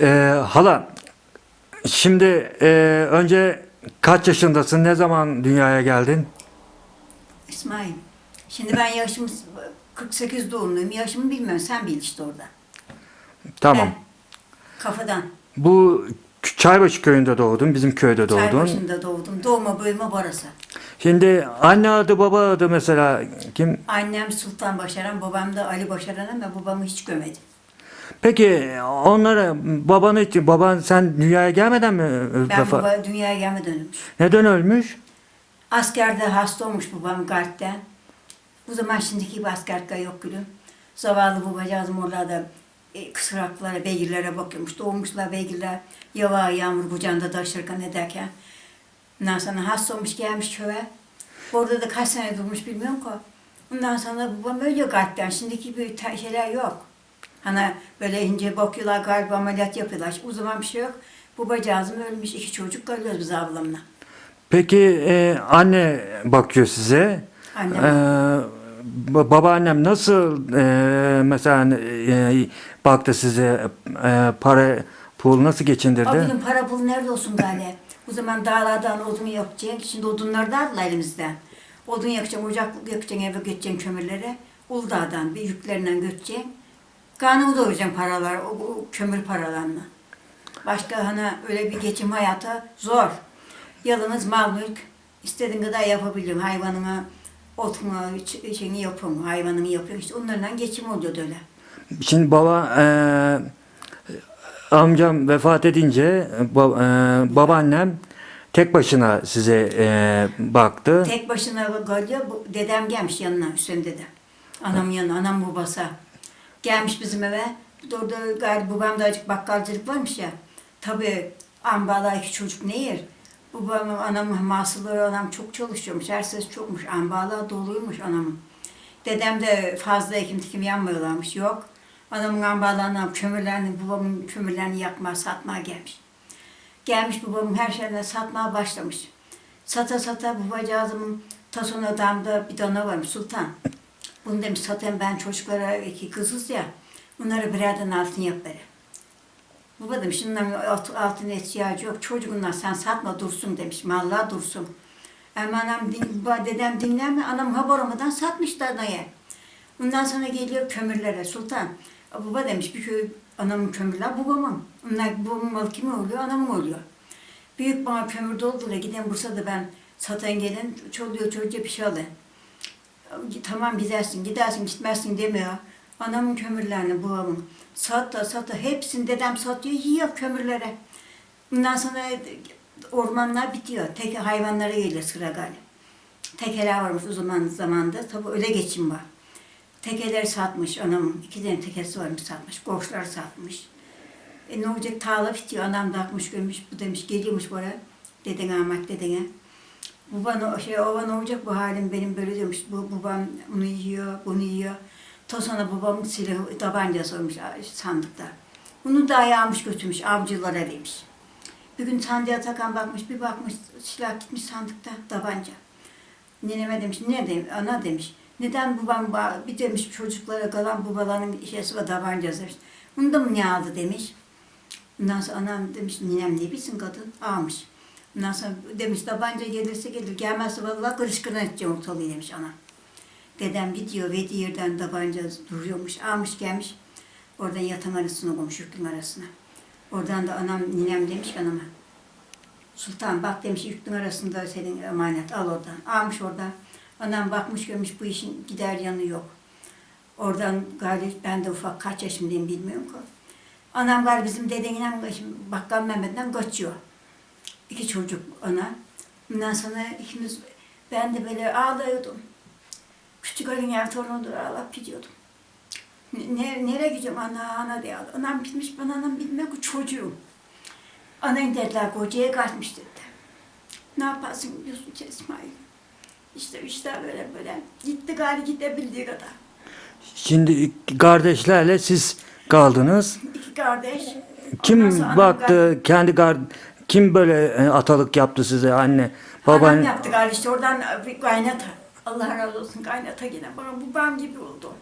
Ee, hala, şimdi e, önce kaç yaşındasın? Ne zaman dünyaya geldin? İsmail. Şimdi ben yaşım 48 doğumluyum. Yaşımı bilmiyorum. Sen bil işte orada. Tamam. He, kafadan. Bu Çaybaşı köyünde doğdun, bizim köyde doğdun. Çaybaşı'nda doğdum. Doğma büyüme burası. Şimdi anne adı, baba adı mesela kim? Annem Sultan Başaran, babam da Ali Başaran ama babamı hiç gömedim. Peki onlara babanı hiç, baban sen dünyaya gelmeden mi e, Ben baba dünyaya gelmeden ölmüş. Neden ölmüş? Askerde hasta olmuş babam Gart'ten. Bu zaman şimdiki gibi askerlikler yok gülüm. Zavallı babacığım oralarda e, kısraklara, beygirlere bakıyormuş. Doğmuşlar beygirler. Yava yağmur kucağında taşırken ederken. Ondan sonra hasta olmuş gelmiş köye. Orada da kaç sene durmuş bilmiyorum ki. Ondan sonra babam ölüyor Gart'ten. Şimdiki gibi te- şeyler yok. Hani böyle ince bakıyorlar galiba ameliyat yapıyorlar. O zaman bir şey yok. Babacığım ölmüş. iki çocuk kalıyoruz biz ablamla. Peki e, anne bakıyor size. Annem. Ba- babaannem nasıl e, mesela e, baktı size e, para pul nasıl geçindirdi? Abinin para pul nerede olsun gale? O zaman dağlardan odun yakacak. Şimdi odunlar da aldılar elimizden. Odun yakacaksın, ocak yakacaksın, eve götüreceksin kömürleri. Uludağ'dan bir yüklerinden götüreceksin. Karnını doyuracaksın paralar, o, o kömür paralarını. Başka hani öyle bir geçim hayatı zor. Yalnız mal mülk istediğin kadar yapabiliyorsun. Hayvanına otunu, ç- şeyini yapıyorsun, hayvanını yapıyorsun. İşte onlarla geçim oluyordu öyle. Şimdi baba e, amcam vefat edince ba- e, babaannem tek başına size e, baktı. Tek başına kalıyor. Dedem gelmiş yanına Hüseyin dedem. Anamın yanına, anam babası. Gelmiş bizim eve. Orada galiba babam da azıcık bakkalcılık varmış ya. Tabii ambala iki çocuk ne yer? Babam, anam masılları anam çok çalışıyormuş. Her ses çokmuş. Ambala doluymuş anamın. Dedem de fazla ekim dikim yanmıyorlarmış. Yok. Anamın ambalarından kömürlerini, babamın kömürlerini yakmaya, satmaya gelmiş. Gelmiş babamın her şeyden satmaya başlamış. Sata sata babacığımın tasona damda bir dana varmış sultan. Bunu demiş satayım ben çocuklara iki kızız ya. Bunlara birerden altın yap beri. Baba demiş bunların alt- altın ihtiyacı yok. Çocuğundan sen satma dursun demiş. Mallar dursun. Ama anam, din, dedem dinleme. Anam haber olmadan satmış danayı. Ondan sonra geliyor kömürlere. Sultan, baba demiş bir köy anamın kömürler babamın. Onlar babamın malı kimin oluyor? Anamın oluyor. Büyük bana kömür doldular. Giden Bursa'da ben satan gelin çoluyor çocuğa bir şey alın. Tamam gidersin, gidersin, gitmezsin demiyor. Anamın kömürlerini babamın. Sata sata hepsini dedem satıyor, yiyor kömürlere. Bundan sonra ormanlar bitiyor. Tek hayvanlara geliyor sıra galiba. Tekeler varmış o zaman zamanda. Tabii öyle geçim var. Tekeleri satmış anamın. iki tane tekesi varmış satmış. Koçlar satmış. E ne olacak tağla bitiyor. Anam da akmış görmüş. Bu demiş geliyormuş buraya. Dedene Ahmet dedene. Baban o şey ova ne olacak bu halim benim böyle demiş. Bu babam onu yiyor, bunu yiyor. Ta sonra babamın silahı tabancası olmuş sandıkta. Bunu da ayağmış götürmüş avcılara demiş. Bir gün sandığa takan bakmış bir bakmış silah gitmiş sandıkta tabanca. Neneme demiş ne demiş ana demiş. Neden babam ba- bir demiş çocuklara kalan babaların şeysi var tabancası demiş. Bunu da mı ne aldı demiş. Ondan sonra anam demiş ninem ne bilsin kadın almış. Sonra demiş tabanca gelirse gelir gelmezse vallahi kırışkına edeceğim ortalığı demiş ana. Dedem gidiyor ve yerden tabanca duruyormuş almış gelmiş. Oradan yatan arasına koymuş yüklüm arasına. Oradan da anam ninem demiş ki anama. Sultan bak demiş yüklüm arasında senin emanet al oradan. Almış oradan. Anam bakmış görmüş bu işin gider yanı yok. Oradan gayret ben de ufak kaç yaşındayım bilmiyorum ki. Anam var bizim şimdi bakkal Mehmet'den kaçıyor. İki çocuk ana. Ondan sonra ikimiz ben de böyle ağlıyordum. Küçük ölün yer torunudur ağlayıp gidiyordum. Ne, nereye gideceğim ana ana diye ağladı. Anam bitmiş ben anam bilmek o çocuğum. Anan dediler kocaya kaçmış dediler. Ne yaparsın Yusuf İsmail? İşte işte böyle böyle. Gitti gari gidebildiği kadar. Şimdi kardeşlerle siz kaldınız. İki kardeş. Kim baktı kendi gar kim böyle e, atalık yaptı size anne Babam baban yaptı galiba işte oradan bir kaynata. Allah razı olsun kaynata yine bana babam gibi oldu.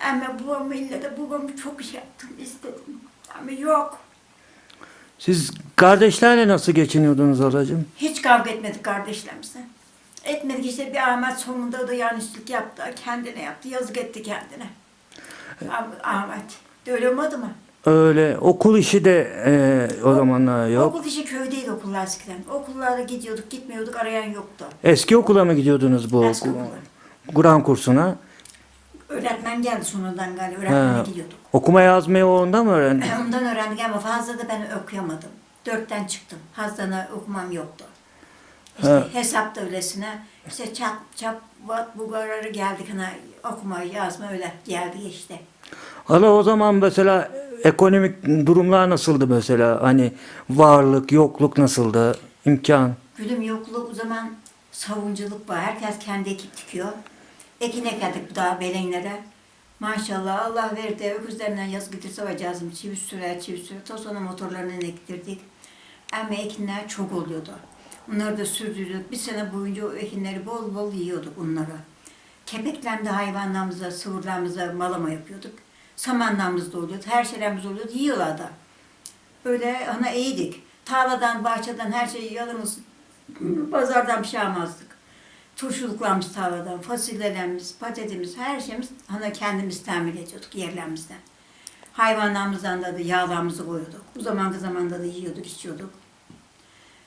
Ama babamı ille de babamı çok şey yaptım istedim. Ama yok. Siz kardeşlerle nasıl geçiniyordunuz halacığım? Hiç kavga etmedik kardeşlerimizle. Etmedik işte bir Ahmet sonunda da yanlışlık yaptı. Kendine yaptı. Yazık etti kendine. Ah- Ahmet. De öyle olmadı mı? Öyle okul işi de e, o zamanlar yok. Okul işi köydeydi okullar eskiden. Okullara gidiyorduk, gitmiyorduk, arayan yoktu. Eski okula mı gidiyordunuz bu Eski okul-. Kur'an kursuna? Öğretmen geldi sonradan galiba. Öğretmene gidiyorduk. Okuma yazmayı ondan mı öğrendin? Ondan öğrendik ama fazla da ben okuyamadım. Dörtten çıktım. Fazla okumam yoktu. İşte Ha. hesap da öylesine. İşte çap çap bu kararı geldik hani okuma yazma öyle geldi işte. Hala o zaman mesela ekonomik durumlar nasıldı mesela? Hani varlık, yokluk nasıldı? İmkan. Gülüm yokluk o zaman savunculuk var. Herkes kendi ekip dikiyor. Ekin ekerdik daha belenlere. Maşallah Allah verdi. Öküzlerinden yaz getirse vacazım. Çivi sürer, çivi sürer. Ta sonra motorlarını ektirdik. Ama ekinler çok oluyordu. Onları da sürdürdük. Bir sene boyunca o ekinleri bol bol yiyorduk onları. Kepeklemde hayvanlarımıza, sıvırlarımıza malama yapıyorduk. Samanlarımız da oluyordu. Her şeylerimiz oluyordu. Yiyorlardı. Böyle ana iyiydik. Tarladan, bahçeden her şeyi yalımız pazardan bir şey almazdık. Turşuluklarımız tarladan, fasulyelerimiz, patatesimiz, her şeyimiz hani kendimiz temin ediyorduk yerlerimizden. Hayvanlarımızdan da, da yağlarımızı koyuyorduk. O zamanki zamanda da yiyorduk, içiyorduk.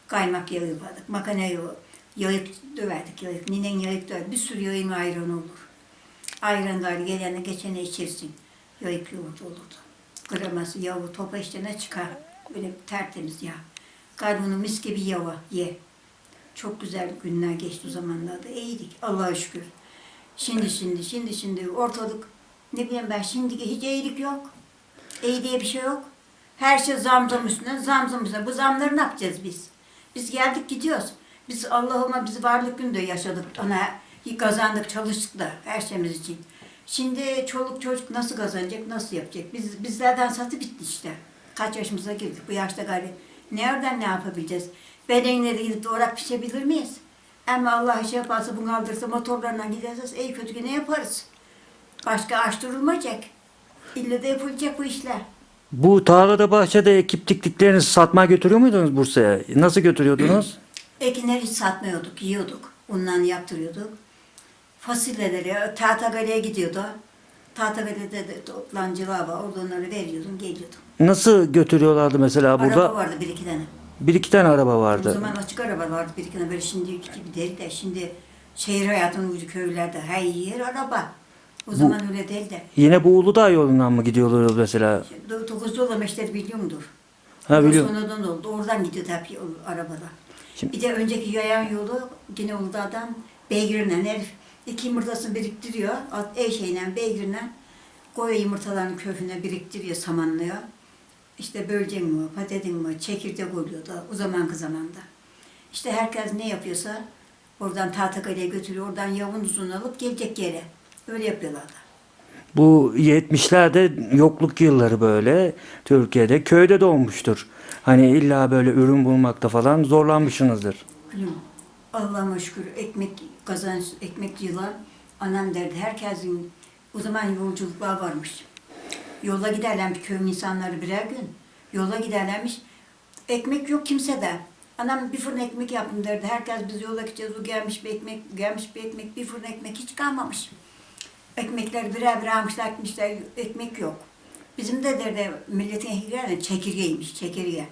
Kaymak yağı yapardık, makine yağı, yayık döverdik, yayık. Ninen yayık döver, bir sürü yayın ayranı olur. Ayran da gelene geçene içirsin. Yayık yoğurt olurdu. Kreması, yağı, topa işlerine çıkar. Böyle tertemiz yağ. Kalbini mis gibi yava ye. Çok güzel günler geçti o zamanlarda. İyiydik Allah'a şükür. Şimdi şimdi şimdi şimdi ortalık ne bileyim ben şimdiki hiç iyilik yok. İyi diye bir şey yok. Her şey zam zam üstüne zam zam üstüne. Bu zamları ne yapacağız biz? Biz geldik gidiyoruz. Biz Allah'ıma biz varlık günde yaşadık. Ona kazandık çalıştık da her şeyimiz için. Şimdi çoluk çocuk nasıl kazanacak, nasıl yapacak? Biz bizlerden satı bitti işte. Kaç yaşımıza girdik bu yaşta galiba. Nereden ne yapabileceğiz? Bedenleri gidip oraya pişebilir miyiz? Ama Allah şey yaparsa bunu kaldırsa motorlarla giderseniz iyi kötü ne yaparız? Başka aç durulmayacak. İlle de yapılacak bu işler. Bu tarlada bahçede ekip diktiklerinizi satmaya götürüyor muydunuz Bursa'ya? Nasıl götürüyordunuz? Ekinleri hiç satmıyorduk, yiyorduk. Ondan yaptırıyorduk. Fasulyeleri Tahtakale'ye gidiyordu. Tahtakale'de de toplancılar var. Orada onları veriyordum, geliyordum. Nasıl götürüyorlardı mesela burada? Araba vardı bir iki tane. Bir iki tane araba O vardı. zaman açık araba vardı bir iki tane. Böyle şimdi gibi değil de şimdi şehir hayatının ucu köylerde her yer araba. O zaman öyle değil de. Yine bu Uludağ yolundan mı gidiyorlar mesela? Do- Dokuzda olan meşter biliyor mudur? Ha O biliyorum. Sonradan oldu. Oradan hep yol, arabada. Şimdi- Bir de önceki yayan yolu yine Uludağ'dan beygirle herif iki yumurtasını biriktiriyor. At, e şeyle beygirle koyuyor yumurtalarını köfüne biriktiriyor, samanlıyor. İşte bölcek mi, patates mi, çekirdek oluyor da o zamanki zamanda. İşte herkes ne yapıyorsa oradan Tahtakale'ye götürüyor, oradan yavun uzun alıp gelecek yere. Öyle yapıyorlardı. Bu 70'lerde yokluk yılları böyle Türkiye'de köyde doğmuştur. Hani illa böyle ürün bulmakta falan zorlanmışsınızdır. Gülüm, Allah'ıma şükür ekmek kazanç, ekmek yılan anam derdi. Herkesin o zaman yolculuklar varmış. Yola giderlermiş köyün insanları birer gün. Yola giderlermiş. Ekmek yok kimsede. Anam bir fırın ekmek yapın derdi. Herkes biz yola gideceğiz. O gelmiş bir ekmek, gelmiş bir ekmek, bir fırın ekmek hiç kalmamış. Ekmekleri birer birer almışlar, gitmişler. Ekmek yok. Bizim de derdi milletin ehlilerine çekirgeymiş, çekirge.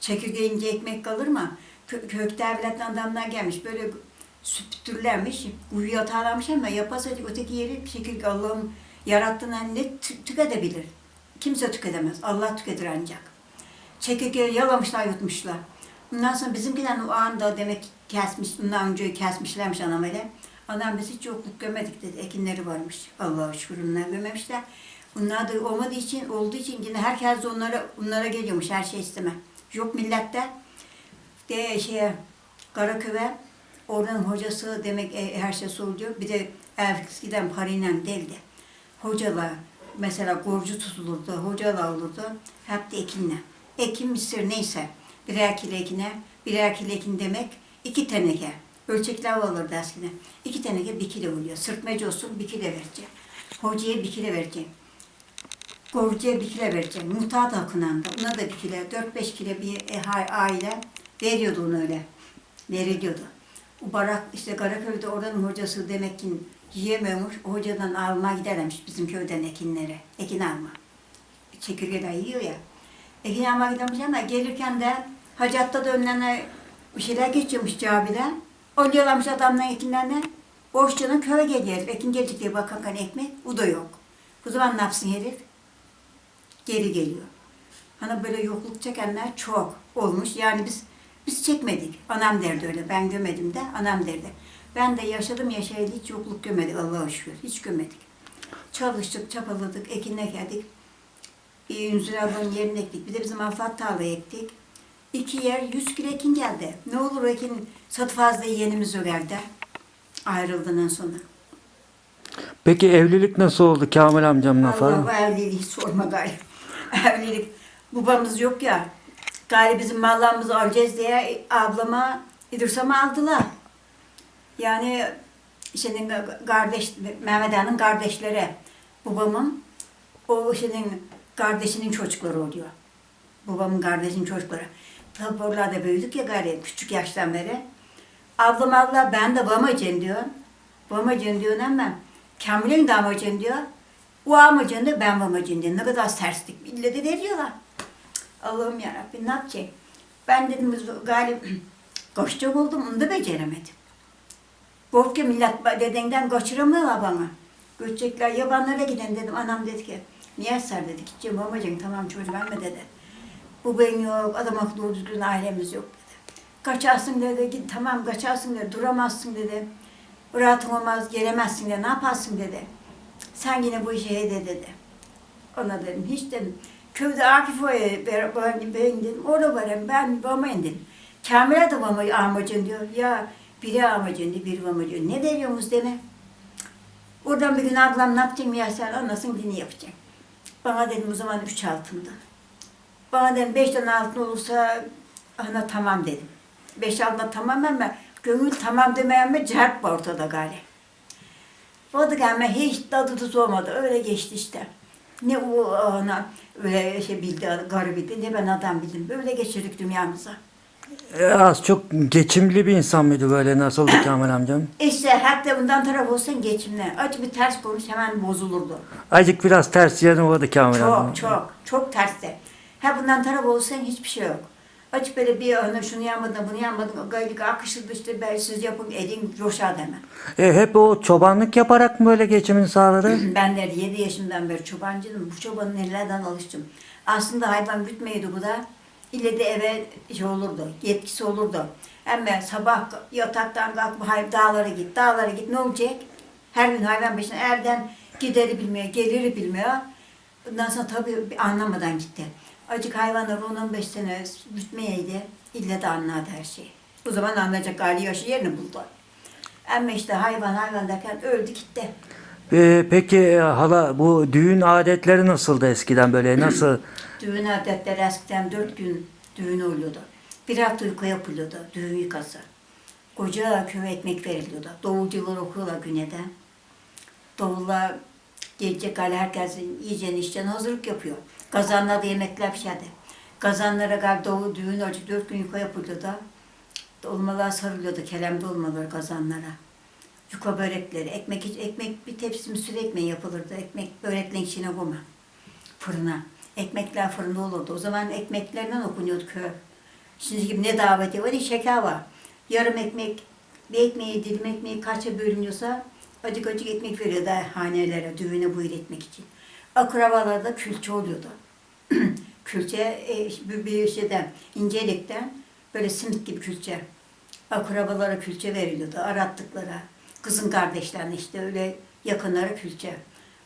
Çekirge ekmek kalır mı? Kö kök devletten adamlar gelmiş, böyle süpürlermiş, uyuya atarlarmış ama yapasa öteki yeri çekirge Allah'ım yarattığına ne tü- tüketebilir? Kimse tüketemez, Allah tüketir ancak. Çekirgeyi yalamışlar, yutmuşlar. Ondan sonra bizimkiler o anda demek kesmiş, ondan önce kesmişlermiş anam öyle. Anam biz hiç yokluk gömedik dedi, ekinleri varmış. Allah'a şükür onlar gömemişler. Bunlar da olmadığı için, olduğu için yine herkes onlara, onlara geliyormuş her şey isteme. Yok millette de şeye Karaköy'e oradan hocası demek e, her şey soruluyor. Bir de eskiden parayla değildi. Hocalar mesela gorcu tutulurdu, hocalar olurdu. Hep de ekinle. Ekin misir neyse. Birer kilo ekine, birer kilo ekin demek iki teneke. Ölçekler olurdu eskiden. İki teneke bir kilo oluyor. Sırtmacı olsun bir kilo verecek. Hocaya bir kilo verecek. Korucuya bir kilo vereceğim. Muhtaat hakkından da. Ona da bir kilo, 4-5 kilo bir e, aile veriyordu onu öyle. Veriliyordu. O barak işte Karaköy'de oranın hocası demek ki yiyemiyormuş. O hocadan alma gidermiş bizim köyden ekinleri. Ekin alma. Çekirgeler yiyor ya. Ekin alma gidermiş ama gelirken de hacatta da önlerine bir şeyler geçiyormuş cabiden. Oluyorlarmış adamların ekinlerine. Boşçunun köye geliyor. Ekin gelecek diye bakan hani ekmek. O da yok. Bu zaman ne yapsın herif? Geri geliyor. Hani böyle yokluk çekenler çok olmuş. Yani biz biz çekmedik. Anam derdi öyle. Ben gömedim de anam derdi. Ben de yaşadım yaşayalı hiç yokluk gömedik Allah'a şükür. Hiç gömedik. Çalıştık, çapaladık, ekin ekerdik. Bir Ünsür ablanın yerini ektik. Bir de bizim afat tarla ektik. İki yer 100 kilo ekin geldi. Ne olur ekin satı fazla yiyenimiz ölerdi. Ayrıldığından sonra. Peki evlilik nasıl oldu Kamil amcamla Allah falan? bu evliliği sorma gari. Evlilik. Babamız yok ya. Gari bizim mallarımızı alacağız diye ablama İdris'e aldılar. Yani senin kardeş, Mehmet Ağa'nın kardeşleri. Babamın o senin kardeşinin çocukları oluyor. Babamın kardeşinin çocukları. Tabi oralarda büyüdük ya gari küçük yaştan beri. Ablam abla ben de babamacım diyor. Babamacım diyor ama Kamil'in de amacım diyor. O amacın da ben babamacım diyor. Ne kadar terslik. İlle de veriyorlar. Allah'ım yarabbim ne yapacak? Ben dedim galip koşacak oldum onu da beceremedim. Korkuyor millet dedenden kaçıramıyorlar bana. Göçecekler yabanlara giden dedim. Anam dedi ki niye ser dedi. Gideceğim babacığım tamam çocuğum verme dedi. Bu ben yok adam akıllı düzgün ailemiz yok dedi. Kaçarsın dedi git tamam kaçarsın dedi duramazsın dedi. Rahatın olmaz gelemezsin dedi ne yaparsın dedi. Sen yine bu işe de dedi. Ona dedim hiç dedim. Köyde Akif Oya'ya ben, ben, dedim. Orada varım ben babama indim. Kamil'e de baba amacın diyor. Ya biri amacın diyor, biri amacın. Ne veriyorsunuz deme. Oradan bir gün ablam ne yaptın ya sen anlasın dini yapacak. Bana dedim o zaman üç altındı. Bana dedim beş tane altın olursa ana tamam dedim. Beş altına tamam ama gönül tamam demeyen mi cert var ortada galiba. O da gelme hiç tadı tuzu olmadı. Öyle geçti işte. Ne o ana öyle şey bildi, garibiydi, ne ben adam bildim. Böyle geçirdik dünyamıza. E, az çok geçimli bir insan mıydı böyle nasıldı Kamil amcam? İşte hatta bundan taraf olsan geçimle. Acı bir ters konuş hemen bozulurdu. Acık biraz ters yanı vardı Kamil amcam. Çok çok çok terste. Ha bundan taraf olsan hiçbir şey yok. Açık böyle bir ana şunu yapmadın, bunu yapmadın, gaylık akışıldı işte ben siz yapın edin coşar deme. E, hep o çobanlık yaparak mı böyle geçimini sağladı? Ben de 7 yaşımdan beri çobancıydım. Bu çobanın ellerden alıştım. Aslında hayvan gütmeydi bu da. İlle de eve şey olurdu, yetkisi olurdu. Ama sabah yataktan kalkıp hay dağlara git, dağlara git ne olacak? Her gün hayvan başına erden gideri bilmiyor, geliri bilmiyor. Ondan sonra tabii anlamadan gitti. Acık hayvanlar 10-15 sene gütmeyeydi. İlle de anladı her şeyi. O zaman anlayacak hali yaşı yerini buldu. Ama işte hayvan hayvan derken öldü gitti. E, peki e, hala bu düğün adetleri nasıldı eskiden böyle nasıl? Düğün adetleri eskiden dört gün düğün oluyordu. Bir hafta uyku yapılıyordu, düğün yıkası. Koca köy ekmek veriliyordu. Davulcular okuyorlar güneden. Davullar gelecek hali herkesin yiyeceğini içeceğini hazırlık yapıyor. Kazanlarda yemekler pişerdi. Kazanlara galiba davul düğün olacak, dört gün yuka yapılıyordu. Dolmalar sarılıyordu, kelem dolmaları kazanlara. Yuka börekleri, ekmek, ekmek bir tepsi mısır ekmeği yapılırdı. Ekmek böreklerin içine koyma fırına. Ekmekler fırında olurdu. O zaman ekmeklerden okunuyordu köy. Şimdi gibi ne daveti var ne şeker var. Yarım ekmek, bir ekmeği, dilim ekmeği kaça bölünüyorsa acık acık ekmek veriyordu hanelere, düğüne buyur etmek için. Akrabalarda külçe oluyordu. külçe e, bir, şeyden, incelikten böyle simit gibi külçe. Akrabalara külçe veriliyordu, arattıklara. Kızın kardeşlerine işte öyle yakınlara külçe.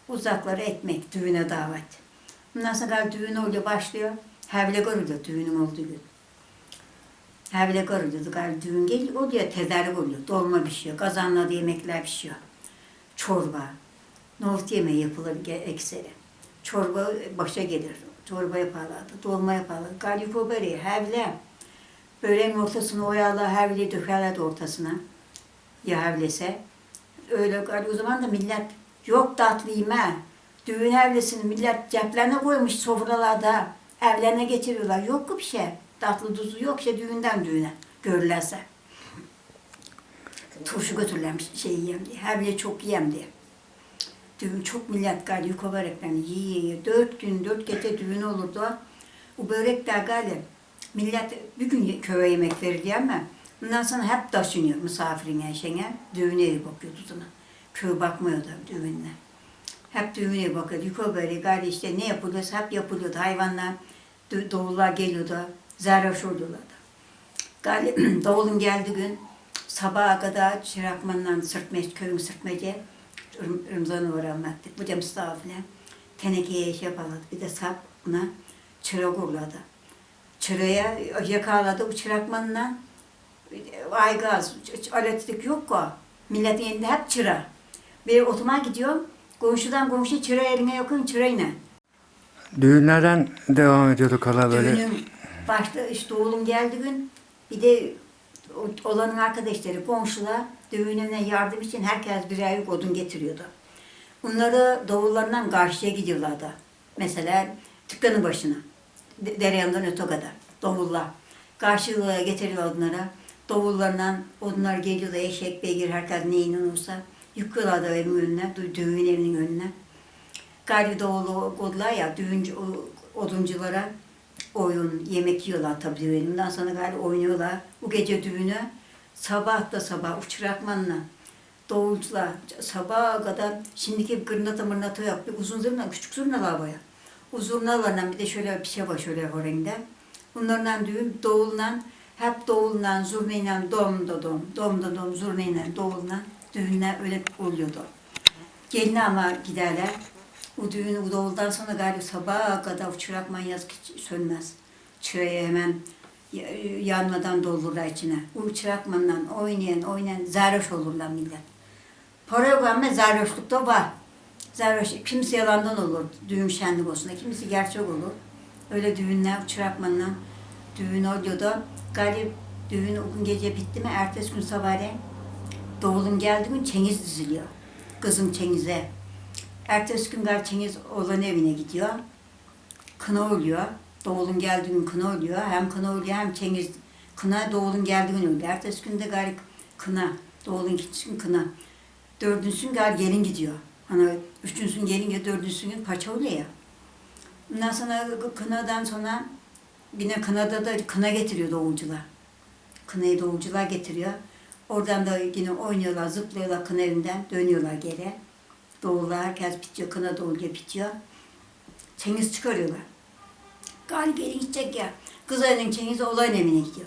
Uzaklara ekmek, düğüne davet. Bundan sonra düğün oluyor, başlıyor. Hevle görülüyor düğünün olduğu gün. Hevle görülüyordu. Galiba düğün geliyor, oluyor, tedarik oluyor. Dolma pişiyor, kazanlarda yemekler pişiyor. Çorba. Nohut yemeği yapılır ekseri. Çorba başa gelir. Çorba yaparlardı, dolma yaparlardı. Galiba böreği, hevle. Böreğin ortasına oyalar, hevleyi dökerlerdi ortasına. Ya hevlese. Öyle galiba o zaman da millet yok tatlı yeme. Düğün evlisini millet ceplerine koymuş sofralarda. Evlerine getiriyorlar. Yok ki bir şey. Tatlı tuzu yok şey düğünden düğüne görürlerse. Turşu götürürlermiş şey yiyeyim diye. Her biri çok yiyeyim diye. Düğün çok millet geldi yukarı böreklerini yiye yiye. Dört gün, dört gece düğün olurdu. O börekler geldi. Millet bir gün köye yemek verirdi ama bundan sonra hep taşınıyor misafirine, şeyine. Düğüne iyi bakıyordu sana. Köy bakmıyordu düğününe. Hep düğüne bakıyordu. Yukarı böyle gari işte ne yapılıyorsa hep yapılıyordu. Hayvanlar, do- doğullar geliyordu. Zerroş oldulardı. Gari doğulun geldiği gün sabaha kadar çırakmandan sırtmeç, köyün sırtmece Rımzan'ı öğrenmektik. Bu da misafirle tenekeye şey yapaladı. Bir de sap buna çırak uğradı. Çıraya yakaladı o çırakmanla aygaz, aletlik yok o. Milletin elinde hep çıra. Bir otuma gidiyorum. Komşudan komşu çıra eline yakın çırayla. Düğünlerden devam ediyorduk hala böyle. Düğünüm başta işte oğlum geldi gün bir de olanın arkadaşları komşular düğününe yardım için herkes birer yük odun getiriyordu. Bunları davullarından karşıya gidiyorlardı. Mesela dükkanın başına. de- Dere yanından öte kadar. Davullar. Karşıya getiriyor odunlara. Davullarından odunlar geliyordu. Eşek, beygir, herkes neyin olursa. Yıkıyorlardı evin önüne, dü- düğün evinin önüne. Galiba davulu kodular ya düğüncü, o- odunculara oyun, yemek yiyorlar tabii düğününden sonra galiba oynuyorlar. Bu gece düğünü sabah da sabah uçurakmanla davulcular sabaha kadar şimdiki gırnata mırnata yok. Bir uzun zurna, küçük zurnalar var ya. O zurnalarla bir de şöyle bir şey var şöyle horengde. Bunlarla düğün davulla hep davulla, zurnayla dom da dom, dom dom, zurnayla, davulla düğünler öyle oluyordu. Geline ama giderler. O düğün o davuldan sonra galiba sabaha kadar çırak manyaz hiç sönmez. Çıraya hemen ya- yanmadan doldururlar içine. O çırakmanla oynayan oynayan zarhoş olurlar millet. Ama zarhoşluk da var. Zarhoş, kimisi yalandan olur düğün şenlik olsun. Kimisi gerçek olur. Öyle düğünler çırakmanla düğün oluyordu. Galip düğün o gün gece bitti mi ertesi gün sabahleyin Doğulun geldiği gün çengiz diziliyor. Kızım çengize. Ertesi gün gar çengiz oğlan evine gidiyor. Kına oluyor. Doğulun geldiği gün kına oluyor. Hem kına oluyor hem çengiz. Kına doğulun geldiği gün oluyor. Ertesi gün de gar kına. Doğulun gittiği gün kına. Dördüncü gün gar gelin gidiyor. Hani üçüncü gün gelin gidiyor, dördüncü gün paça oluyor ya. Ondan sonra kınadan sonra yine kınada da kına getiriyor doğulcular. Kınayı doğulcular getiriyor. Oradan da yine oynuyorlar, zıplıyorlar kına evinden, dönüyorlar geri. Doğullar, herkes bitiyor, kına doğuluyor, bitiyor. Çengiz çıkarıyorlar. Galip gelin gidecek ya. Kız evinin çengizi oğlan evine gidiyor.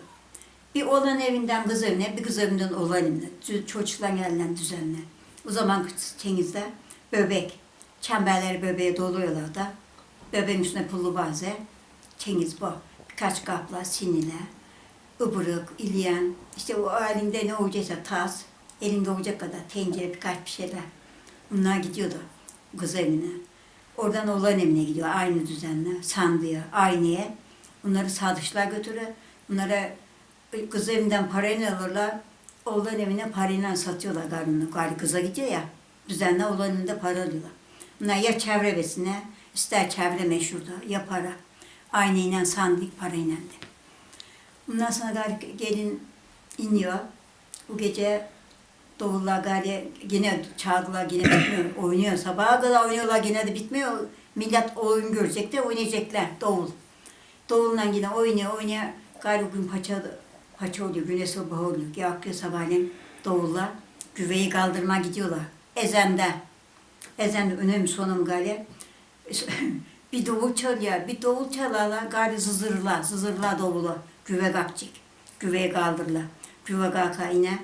Bir oğlan evinden kız evine, bir kız evinden oğlan evine. Çocukların elinden düzenle. O zaman çengizde böbek. Çemberleri böbeğe doluyorlar da. Bebeğin üstüne pullu baze. Çengiz bu. Birkaç kapla, sinile, ıbırık, ilyen, işte o elinde ne olacaksa tas, elinde olacak kadar tencere birkaç bir şeyler. Bunlar gidiyordu kız evine. Oradan oğlan evine gidiyor aynı düzenle, sandığa, aynaya. Bunları sadıçlar götürüyor. Bunlara kız evinden parayla alırlar. Oğlan evine parayla satıyorlar galiba. Galiba kıza gidiyor ya. Düzenle oğlan evinde para alıyorlar. Bunlar ya çevre besine, ister çevre meşhurda ya para. Aynayla sandık parayla de. Bundan sonra gari gelin iniyor. Bu gece davullar gari yine çalgılar yine bitmiyor. Oynuyor. Sabaha kadar oynuyorlar yine de bitmiyor. Millet oyun görecek de oynayacaklar davul. Davulla yine oynuyor oynuyor. Gari bugün paça, paça oluyor. Güne sabah oluyor. Yakıyor sabahleyin davulla. Güveyi kaldırma gidiyorlar. Ezende. Ezende önemli sonum gari. bir davul çalıyor, bir davul çalarlar, gari zızırlar, zızırlar davulu. Güve kalkacak, güveye kaldırırlar. Güve kalka yine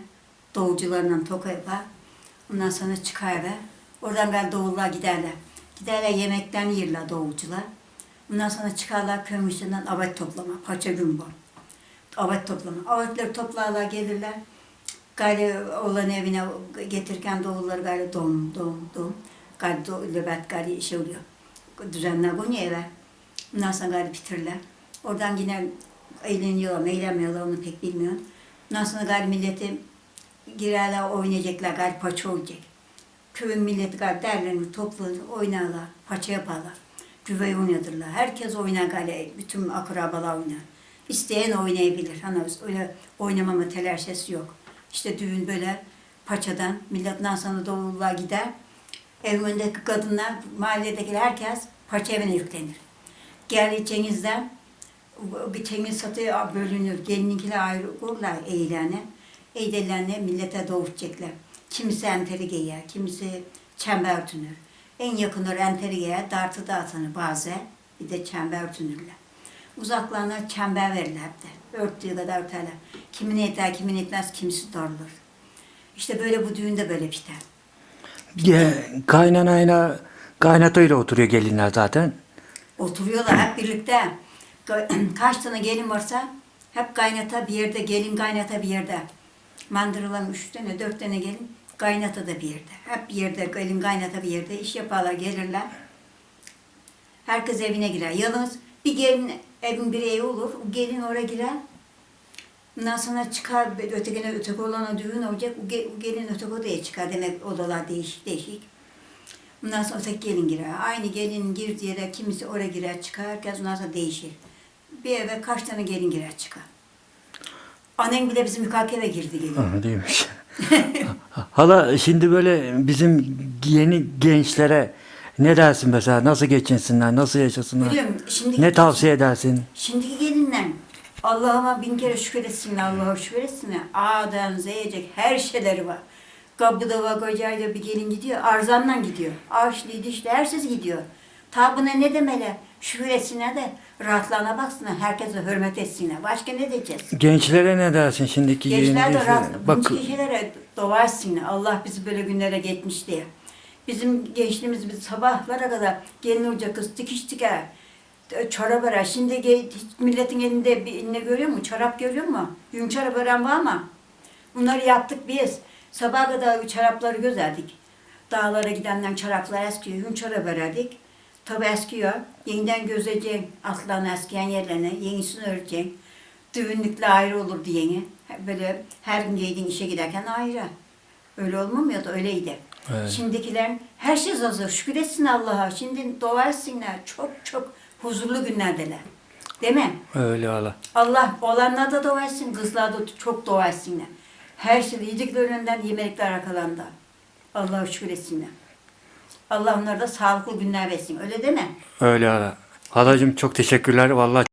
davulcularla toka yapar. Ondan sonra çıkar eve. Oradan gari davullar giderler. Giderler yemekten yerler davulcular. Ondan sonra çıkarlar kömüşlerinden avet toplama, paça gün bu. Avet toplama. Avetleri toplarlar gelirler. Gari oğlan evine getirirken davulları gari dom dom dom. Gari do, löbet gari şey oluyor. Düzenler konuyor eve. Ondan sonra gari bitirler. Oradan yine eğleniyorlar eğlenmiyorlar onu pek bilmiyorum. Ondan sonra gari milleti girerler oynayacaklar gari paça olacak. Köyün milleti gal derlenir, toplanır, oynarlar, paça yaparlar. Güve oynadırlar. Herkes oynar gale, bütün akrabalar oynar. İsteyen oynayabilir. Hani öyle oynamama telaşesi yok. İşte düğün böyle paçadan, milletten sonra doğulluğa gider. Ev önündeki kadınlar, mahalledeki herkes paça evine yüklenir. Gel Cengiz'den bir Cengiz satı bölünür. Gelininkiler ayrı kurlar eğlene. Eğlenene millete doğurtacaklar. Kimisi enteri giyer, kimisi çember örtünür. En yakınları enteri giyer, dartı dağıtını bazen. Bir de çember örtünürler. Uzaklarına çember verirler hep de. Örttüğü kadar örterler. Kimin yeter, kimin etmez, kimisi darılır. İşte böyle bu düğünde böyle biter. Ge- Kaynanayla kaynatayla oturuyor gelinler zaten. Oturuyorlar hep birlikte. Ka- Kaç tane gelin varsa hep kaynata bir yerde, gelin kaynata bir yerde. Mandırılan üç tane, dört tane gelin kaynata da bir yerde. Hep bir yerde, gelin kaynata bir yerde iş yaparlar, gelirler. Herkes evine girer. Yalnız bir gelin, evin bir evi olur, o gelin oraya girer. Ondan sonra çıkar, ötekine öteki olana düğün olacak, o ge- o gelin öteki odaya çıkar. Demek odalar değişik değişik. Ondan sonra öteki gelin girer. Aynı gelin girdiği yere kimisi oraya girer çıkar. Herkes ondan sonra değişir. Bir eve kaç tane gelin girer çıkar. Annen bile bizim eve girdi gelin. Aha, değilmiş. Hala şimdi böyle bizim yeni gençlere ne dersin mesela? Nasıl geçinsinler? Nasıl yaşasınlar? Biliyorum şimdiki, Ne tavsiye edersin? Şimdiki gelinler Allah'ıma bin kere şükür etsinler, Allah'a şükür etsinler. A'dan Z'ye her şeyleri var. Kapıda var, kocayla bir gelin gidiyor, arzanla gidiyor. Ağaçlı, dişli, herkes gidiyor. Ta buna ne demeli? Şükür etsinler de rahatlarına baksınlar, herkese hürmet etsinler. Başka ne diyeceğiz? Gençlere ne dersin şimdiki Gençler de rahat, Bak kişilere dua etsinler. Allah bizi böyle günlere geçmiş diye. Bizim gençliğimiz biz sabahlara kadar gelin hoca kız dikiş diker. Çorap örer. Şimdi milletin elinde bir ne görüyor mu? Çorap görüyor mu? Yün çorap ören var mı? Bunları yaptık biz. Sabaha kadar çorapları gözerdik. Dağlara gidenler çoraplar eskiyor. Yün çorap örerdik. Tabi eskiyor. Yeniden gözeceksin. Atlarını eskiyen yerlerine. Yenisini öreceksin. Düğünlükle ayrı olurdu yeni. Böyle her gün giydin işe giderken ayrı. Öyle olmamıyordu, öyleydi. Evet. Şimdikilerin her şey hazır. Şükür etsin Allah'a. Şimdi dua etsinler. Çok çok huzurlu günlerdeler. Değil mi? öyle hala. Allah olanlar da dua etsin, kızlar da çok dua etsinler. Her şey yediklerinden yemekler arkalarında. Allah'a şükür etsinler. Allah onlara da sağlıklı günler versin. Öyle değil mi? Öyle hala. Halacığım çok teşekkürler. Vallahi